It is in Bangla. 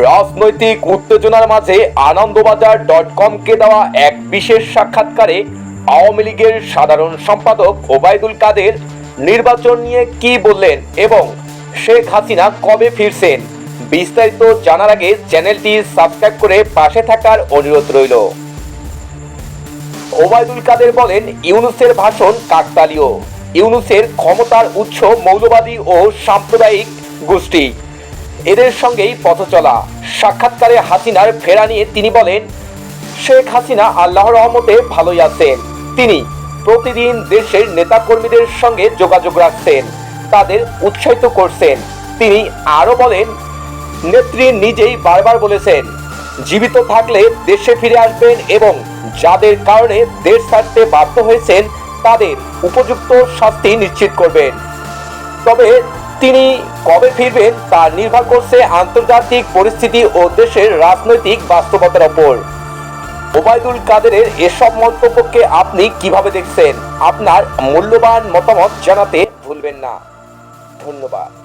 রাজনৈতিক উত্তেজনার মাঝে আনন্দবাজার ডট কমকে দেওয়া এক বিশেষ সাক্ষাৎকারে আওয়ামী লীগের সাধারণ সম্পাদক ওবায়দুল কাদের নির্বাচন নিয়ে কি বললেন এবং শেখ হাসিনা কবে ফিরছেন, বিস্তারিত জানার আগে চ্যানেলটি সাবস্ক্রাইব করে পাশে থাকার অনুরোধ রইল। ওবায়দুল কাদের বলেন, ইউনুসের ভাষণ কাকতালীয়। ইউনুসের ক্ষমতার উৎস মৌলবাদী ও সাম্প্রদায়িক গোষ্ঠী। এদের সঙ্গেই পথ চলা। সাক্ষাৎকারে হাসিনার ফেরা নিয়ে তিনি বলেন, শেখ হাসিনা আল্লাহর রহমতে ভালোই আছেন। তিনি প্রতিদিন দেশের নেতাকর্মীদের সঙ্গে যোগাযোগ রাখছেন, তাদের উৎসাহিত করছেন। তিনি আরও বলেন, নেত্রী নিজেই বারবার বলেছেন, জীবিত থাকলে দেশে ফিরে আসবেন এবং যাদের কারণে দেশ ছাড়তে বাধ্য হয়েছেন, তাদের উপযুক্ত শাস্তি নিশ্চিত করবেন। তবে তিনি কবে ফিরবেন তা নির্ভর করছে আন্তর্জাতিক পরিস্থিতি ও দেশের রাজনৈতিক বাস্তবতার ওপর। ওবায়দুল কাদেরের এসব মন্তব্যকে আপনি কীভাবে দেখছেন? আপনার মূল্যবান মতামত জানাতে ভুলবেন না। ধন্যবাদ।